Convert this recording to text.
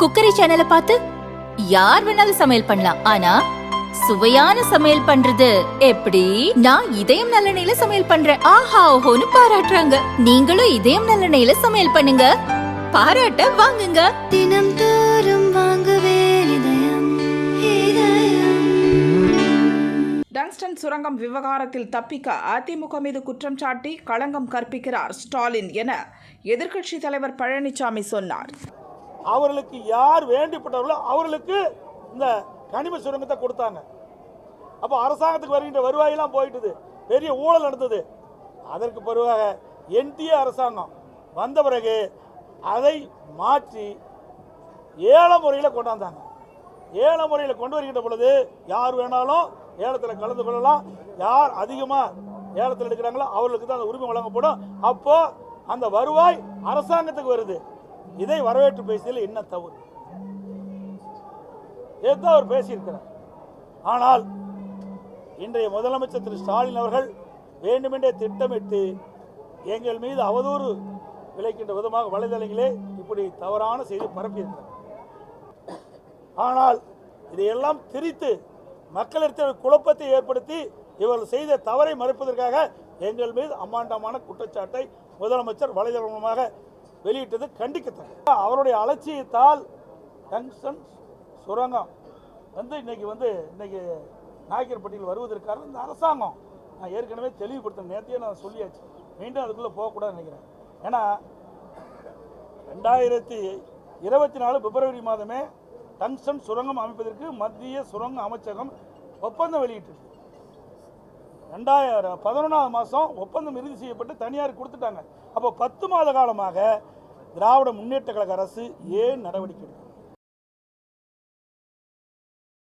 Cookery சேனலை பார்த்து யார் வேணாலும் சமையல் பண்ணலாம். ஆனா சுவையான சமையல் பண்றது எப்படி? நான் இதயம் நல்லெண்ணெயில சமையல் பண்றேன். ஆஹா ஓஹோன்னு பாராட்டுறாங்க. நீங்களும் இதயம் நல்லெண்ணெயில சமையல் பண்ணுங்க. பாராட்ட வாங்குங்க. தினம் தோறும் வாங்குவே இதயம் இதயம். டங்ஸ்டன் சுரங்கம் விவகாரத்தில் தப்பிக்க அதிமுக மீது குற்றம் சாட்டி களங்கம் கற்பிக்கிறார் ஸ்டாலின் என எதிர்க்கட்சித் தலைவர் பழனிசாமி சொன்னார். அவர்களுக்கு யார் வேண்டிப்பட்டவர்களோ அவர்களுக்கு இந்த கனிம சுரங்கத்தை கொடுத்தாங்க. அப்போ அரசாங்கத்துக்கு வருகின்ற வருவாயெல்லாம் போயிட்டுது. பெரிய ஊழல் நடந்தது. அதற்கு பிறகாக என்டிஏ அரசாங்கம் வந்த பிறகு அதை மாற்றி ஏல முறையில் கொண்டாந்தாங்க. ஏல முறையில் கொண்டு வருகின்ற பொழுது யார் வேணாலும் ஏலத்தில் கலந்து கொள்ளலாம். யார் அதிகமாக ஏலத்தில் எடுக்கிறாங்களோ அவர்களுக்கு தான் அந்த உரிமை வழங்கப்படும். அப்போ அந்த வருவாய் அரசாங்கத்துக்கு வருது. இதை வரவேற்று பேசியதில் என்ன தவறு? இதுதான் அவர் பேசியிருக்கிறார். ஆனால் இன்றைய முதலமைச்சர் திரு ஸ்டாலின் அவர்கள் வேண்டுமென்றே திட்டமிட்டு எங்கள் மீது அவதூறு விளைக்கின்ற விதமாக வலைதளங்களே இப்படி தவறான செய்தி பரப்பியிருக்கிறார். ஆனால் இதையெல்லாம் திரித்து மக்களிடத்தில் குழப்பத்தை ஏற்படுத்தி இவர்கள் செய்த தவறை மறுப்பதற்காக எங்கள் மீது அம்மாண்டமான குற்றச்சாட்டை முதலமைச்சர் வலைதளம் மூலமாக வெளியிட்டது கண்டிக்கத்தக்கது. அவருடைய அலட்சியத்தால் டங்ஸ்டன் சுரங்கம் வந்து இன்னைக்கு வந்து இன்னைக்கு நாயக்கர்பட்டியில் வருவதற்காக இந்த அரசாங்கம் நான் ஏற்கனவே தெளிவுபடுத்தின நேரத்தையே நான் சொல்லியாச்சு. மீண்டும் அதுக்குள்ளே போகக்கூடாதுன்னு நினைக்கிறேன். ஏன்னா ரெண்டாயிரத்தி இருபத்தி நாலு பிப்ரவரி மாதமே டங்ஸ்டன் சுரங்கம் அமைப்பதற்கு மத்திய சுரங்க அமைச்சகம் ஒப்பந்தம் வெளியிட்டிருக்கு ரெண்டாயிரம் பதினொன்றாவது மாதம் ஒப்பந்தம் இறுதி செய்யப்பட்டு தனியார் கொடுத்துட்டாங்க. அப்போ பத்து மாத காலமாக திராவிட முன்னேற்ற கழக அரசு ஏன் நடவடிக்கை எடுக்கும்